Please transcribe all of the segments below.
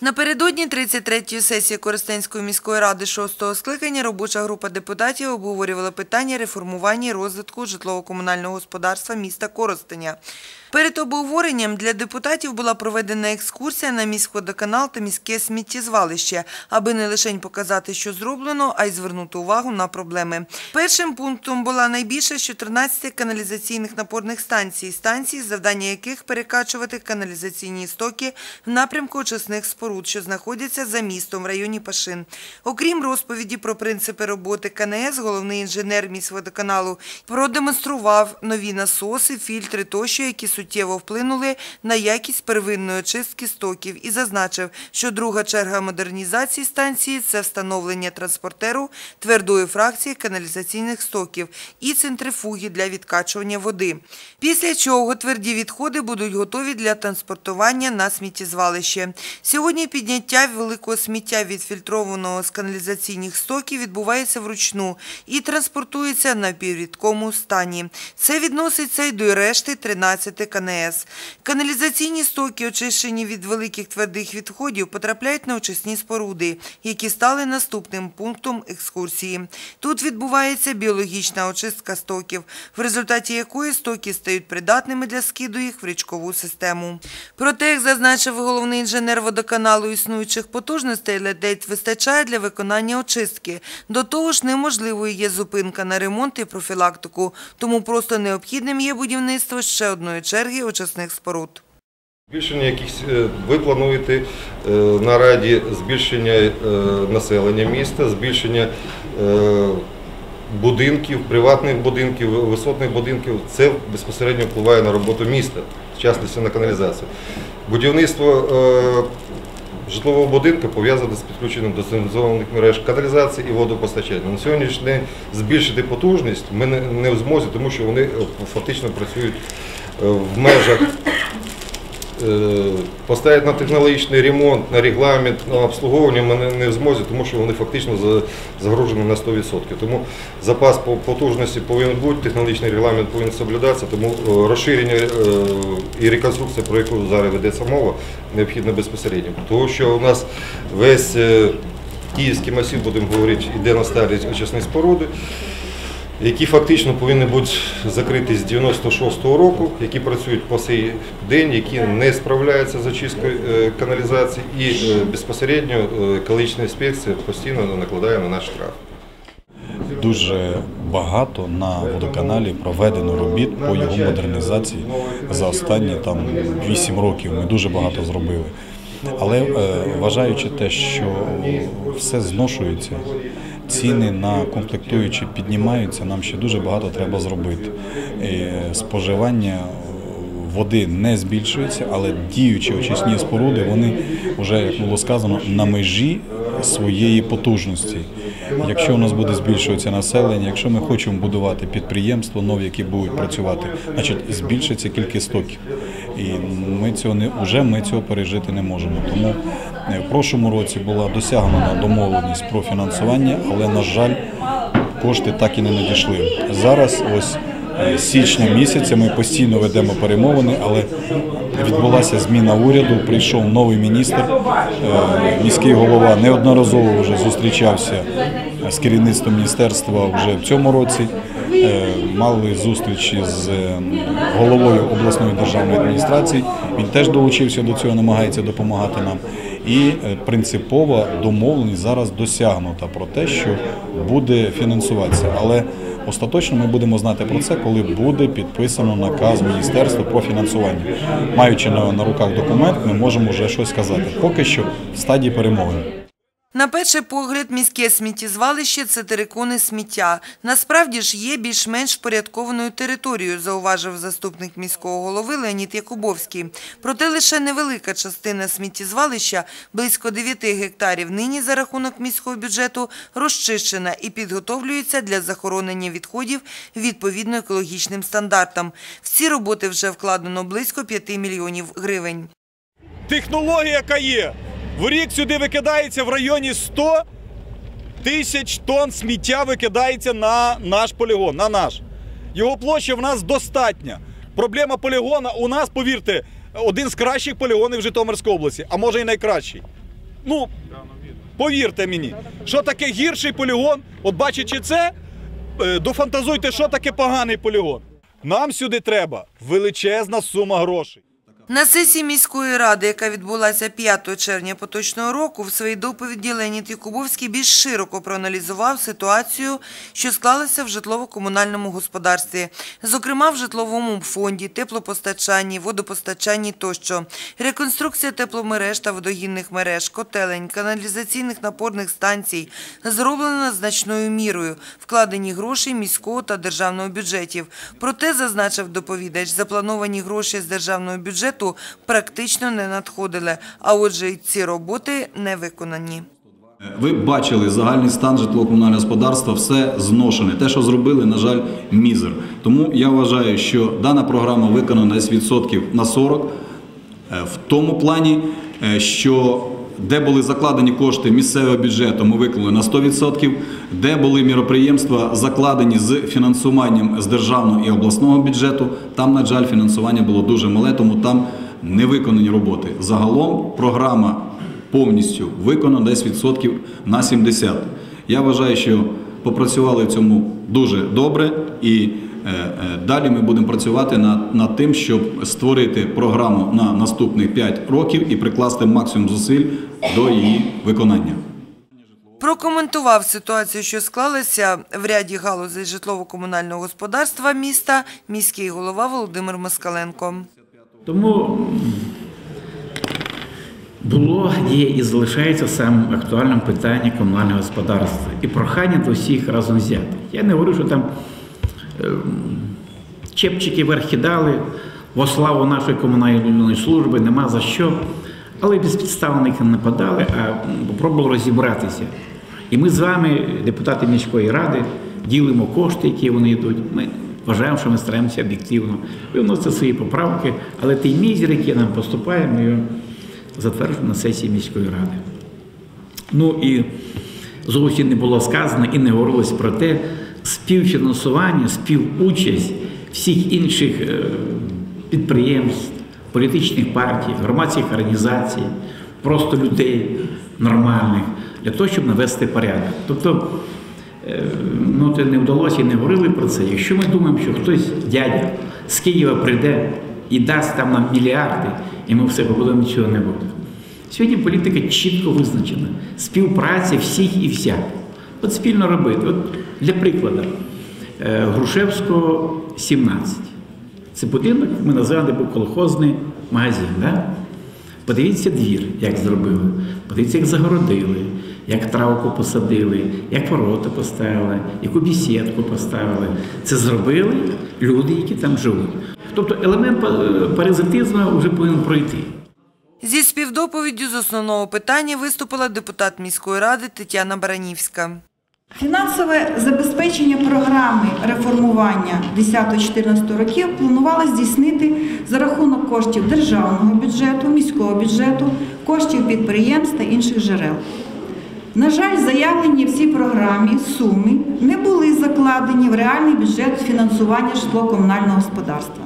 Напередодні 33-ї сесії Коростенської міської ради 6-го скликання робоча група депутатів обговорювала питання реформування і розвитку житлово-комунального господарства міста Коростеня. Перед обговоренням для депутатів була проведена екскурсія на міськводоканал та міське сміттєзвалище, аби не лише показати, що зроблено, а й звернути увагу на проблеми. Першим пунктом була найбільше з 14 каналізаційних напорних станцій, станцій, завдання яких перекачувати каналізаційні стоки в напрямку очисних споруд, що знаходяться за містом в районі Пашин. Окрім розповіді про принципи роботи КНС, головний інженер міськводоканалу продемонстрував нові насоси, фільтри тощо, які суттєво вплинули на якість первинної очистки стоків і зазначив, що друга черга модернізації станції – це встановлення транспортеру твердої фракції каналізаційних стоків і центрифуги для відкачування води. Після чого тверді відходи будуть готові для транспортування на сміттєзвалище. Сьогодні підняття великого сміття відфільтрованого з каналізаційних стоків відбувається вручну і транспортується на піврідкому стані. Це відноситься й до решти 13 КНС. Каналізаційні стоки, очищені від великих твердих відходів, потрапляють на очисні споруди, які стали наступним пунктом екскурсії. Тут відбувається біологічна очистка стоків, в результаті якої стоки стають придатними для скиду їх в річкову систему. Проте, як зазначив головний інженер водоканалу існуючих потужностей, ледь вистачає для виконання очистки. До того ж, неможливою є зупинка на ремонт і профілактику, тому просто необхідним є будівництво ще одної черги очисних споруд. Збільшення якихось е, ви плануєте е, на раді збільшення е, населення міста, збільшення будинків, приватних будинків, висотних будинків. Це безпосередньо впливає на роботу міста, в частності на каналізацію. Будівництво житлового будинку пов'язане з підключенням до централізованих мереж каналізації і водопостачання. На сьогоднішній день збільшити потужність ми не- в змозі, тому що вони фактично працюють е, в межах поставити на технологічний ремонт, на регламент, на обслуговування ми не- в змозі, тому що вони фактично за- загружені на 100%. Тому запас по потужності повинен бути, технологічний регламент повинен соблюдатися, тому е, розширення е, і реконструкція, про яку зараз ведеться мова, необхідна безпосередньо. Тому що у нас весь е, київський масив, будемо говорити, йде на старі очисні споруди які фактично повинні бути закриті з 96-го року, які працюють по сей день, які не справляються з очисткою е, каналізації, і е, безпосередньо е, екологічна інспекція постійно накладає на наш штраф. Дуже багато на водоканалі проведено робіт по його модернізації за останні там 8 років. Ми дуже багато зробили. Але вважаючи те, що все зношується, ціни на комплектуючі піднімаються, нам ще дуже багато треба зробити. Споживання води не збільшується, але діючі очисні споруди, вони вже, як було сказано, на межі своєї потужності. Якщо у нас буде збільшуватися населення, якщо ми хочемо будувати підприємства нові, які будуть працювати, значить збільшиться кількість стоків. І ми цього не вже ми цього пережити не можемо. Тому е, в прошлому році була досягнена домовленість про фінансування, але на жаль, кошти так і не надійшли. Зараз ось е, січня місяця ми постійно ведемо перемовини, але відбулася зміна уряду. Прийшов новий міністр. Е, Міський голова неодноразово вже зустрічався з керівництвом міністерства вже в цьому році. Е, Мали зустрічі з е, головою обласної державної адміністрації. Він теж долучився до цього, намагається допомагати нам. І е, принципова домовленість зараз досягнута про те, що буде фінансуватися. Але остаточно ми будемо знати про це, коли буде підписано наказ міністерства про фінансування. Маючи на, руках документ, ми можемо вже щось сказати. Поки що в стадії перемовин. На перший погляд, міське сміттєзвалище – це терикони сміття. Насправді ж є більш-менш впорядкованою територією, зауважив заступник міського голови Леонід Якубовський. Проте лише невелика частина сміттєзвалища, близько 9 гектарів, нині за рахунок міського бюджету розчищена і підготовлюється для захоронення відходів відповідно екологічним стандартам. В ці роботи вже вкладено близько 5 мільйонів гривень. технологія, яка є. В рік сюди викидається в районі 100 тисяч тонн сміття викидається на наш полігон, на наш. Його площа в нас достатня. Проблема полігона у нас, повірте, один з кращих полігонів в Житомирській області, а може і найкращий. ну, повірте мені, що таке гірший полігон, от бачачи це, е, дофантазуйте, що таке поганий полігон. Нам сюди треба величезна сума грошей. На сесії міської ради, яка відбулася 5 червня поточного року, в своїй доповіді Леонід Якубовський більш широко проаналізував ситуацію, що склалася в житлово-комунальному господарстві, зокрема в житловому фонді, теплопостачанні, водопостачанні тощо, реконструкція тепломереж та водогінних мереж, котелень, каналізаційних напорних станцій зроблена значною мірою, вкладені гроші міського та державного бюджетів. Проте, зазначив доповідач, заплановані гроші з державного бюджету практично не надходили, а отже, й ці роботи не виконані. Ви бачили загальний стан житлово-комунального господарства, все зношене. Те, що зробили, на жаль, мізер. Тому я вважаю, що дана програма виконана десь відсотків на 40 е, в тому плані, е, що де були закладені кошти місцевого бюджету, ми виконали на 100%, де були міроприємства закладені з фінансуванням з державного і обласного бюджету, там, на жаль, фінансування було дуже мале, тому там не виконані роботи. Загалом програма повністю виконано десь відсотків на 70%. Я вважаю, що попрацювали в цьому дуже добре, і далі ми будемо працювати над, над тим, щоб створити програму на наступних 5 років і прикласти максимум зусиль до її виконання. Прокоментував ситуацію, що склалася в ряді галузей житлово-комунального господарства міста міський голова Володимир Москаленко. Тому було, є і залишається самим актуальним питання комунального господарства і прохання до всіх разом взяти. Я не говорю, що там чепчики верхи дали, во славу нашої комунальної служби, нема за що. Але безпідставно не нападали, а попробували розібратися. І ми з вами, депутати міської ради, ділимо кошти, які вони йдуть. Ми вважаємо, що ми стараємося об'єктивно. Ви вносите свої поправки, але той мізер, який нам поступає, ми його затверджуємо на сесії міської ради. Ну і зовсім не було сказано і не говорилось про те, співфінансування, співучасть всіх інших е, підприємств, політичних партій, громадських організацій, просто людей нормальних, для того, щоб навести порядок. Тобто, е, ну це не вдалося і не говорили про це. Якщо ми думаємо, що хтось дядя з Києва прийде і дасть там нам мільярди, і ми все побудуємо, нічого не буде. Сьогодні політика чітко визначена. Співпраця всіх і всяк. От спільно робити. От для прикладу, е, Грушевського 17. Це будинок, ми назвали був колхозний магазин. Да? Подивіться двір, як зробили. Подивіться, як загородили, як травку посадили, як ворота поставили, яку бісідку поставили. Це зробили люди, які там живуть. Тобто елемент паразитизму вже повинен пройти. Зі співдоповіддю з основного питання виступила депутат міської ради Тетяна Баранівська. Фінансове забезпечення програми реформування 10-14 років планувало здійснити за рахунок коштів державного бюджету, міського бюджету, коштів підприємств та інших джерел. На жаль, заявлені в цій програмі суми не були закладені в реальний бюджет фінансування житлово-комунального господарства.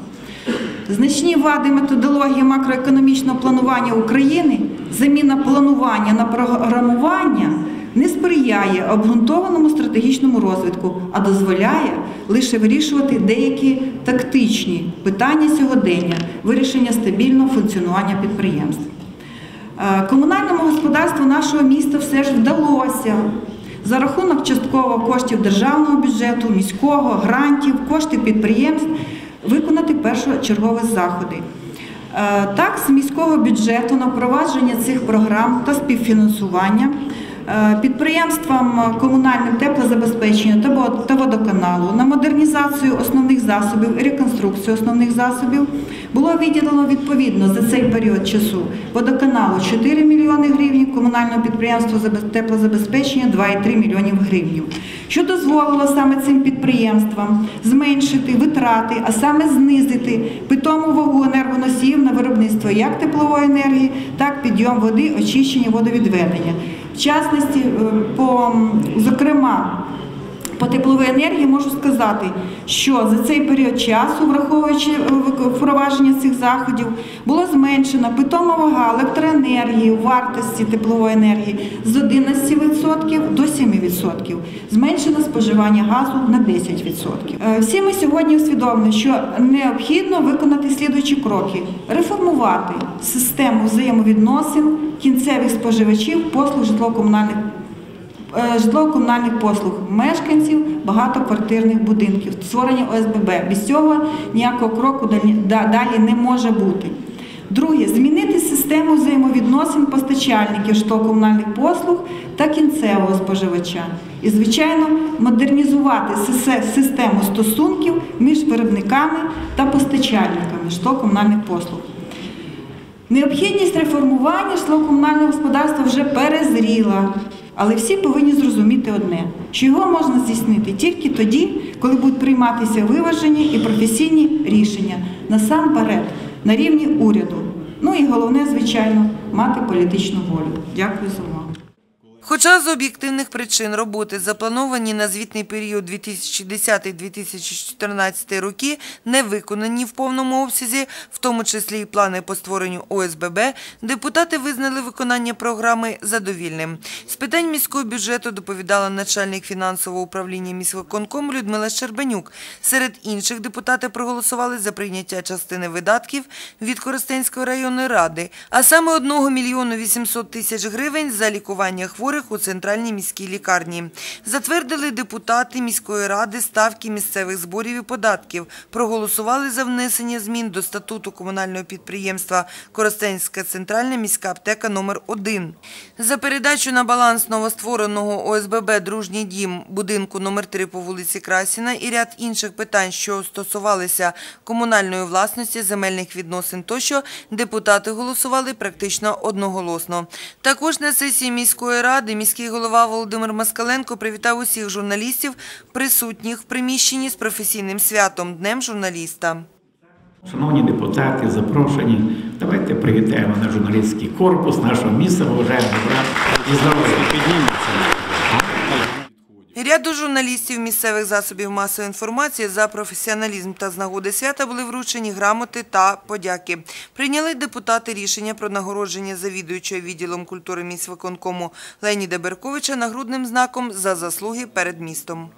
Значні вади методології макроекономічного планування України, заміна планування на програмування не сприяє обґрунтованому стратегічному розвитку, а дозволяє лише вирішувати деякі тактичні питання сьогодення, вирішення стабільного функціонування підприємств. Е, Комунальному господарству нашого міста все ж вдалося за рахунок частково коштів державного бюджету, міського, грантів, коштів підприємств виконати першочергові заходи. Е, Так, з міського бюджету на впровадження цих програм та співфінансування е, підприємствам комунальним теплозабезпечення та водоканалу на модернізацію основних засобів і реконструкцію основних засобів було виділено відповідно за цей період часу водоканалу 4 мільйони гривень, комунального підприємства забез- теплозабезпечення 2,3 мільйонів гривень, що дозволило саме цим підприємствам зменшити витрати, а саме знизити питому вагу енергоносіїв на виробництво як теплової енергії, так підйом води, очищення водовідведення. В частності, е, по зокрема, По тепловій енергії можу сказати, що за цей період часу, враховуючи е, впровадження цих заходів, було зменшено питома вага електроенергії, вартості теплової енергії з 11% до 7%. Зменшено споживання газу на 10%. Е, Всі ми сьогодні усвідомлені, що необхідно виконати слідуючі кроки: реформувати систему взаємовідносин кінцевих споживачів послуг житлово-комунальних житлово-комунальних послуг мешканців багатоквартирних будинків, створення ОСББ. Без цього ніякого кроку далі- не може бути. Друге, змінити систему взаємовідносин постачальників житлово-комунальних послуг та кінцевого споживача. І, звичайно, модернізувати систему стосунків між виробниками та постачальниками житлово-комунальних послуг. Необхідність реформування житлово-комунального господарства вже перезріла, але всі повинні зрозуміти одне, що його можна здійснити тільки тоді, коли будуть прийматися виважені і професійні рішення насамперед на рівні уряду. Ну і головне, звичайно, мати політичну волю. Дякую за увагу. Хоча з об'єктивних причин роботи, заплановані на звітний період 2010-2014 роки, не виконані в повному обсязі, в тому числі і плани по створенню ОСББ, депутати визнали виконання програми задовільним. З питань міського бюджету доповідала начальник фінансового управління міськвиконкому Людмила Щербанюк. Серед інших депутати проголосували за прийняття частини видатків від Коростенської районної ради, а саме 1 мільйону 800 тисяч гривень за лікування хворих у центральній міській лікарні. Затвердили депутати міської ради ставки місцевих зборів і податків. Проголосували за внесення змін до статуту комунального підприємства Коростенська центральна міська аптека номер 1 За передачу на баланс новоствореного ОСББ «Дружній дім» будинку номер 3 по вулиці Красіна і ряд інших питань, що стосувалися комунальної власності, земельних відносин тощо, депутати голосували практично одноголосно. Також на сесії міської ради міський голова Володимир Москаленко привітав усіх журналістів, присутніх в приміщенні з професійним святом Днем журналіста. Шановні депутати, запрошені, давайте привітаємо на журналістський корпус нашого міста, вважаємо брат і здоров'я. Ряду журналістів місцевих засобів масової інформації за професіоналізм та з нагоди свята були вручені грамоти та подяки. Прийняли депутати рішення про нагородження завідуючого відділом культури міськвиконкому Леоніда Берковича нагрудним знаком за заслуги перед містом.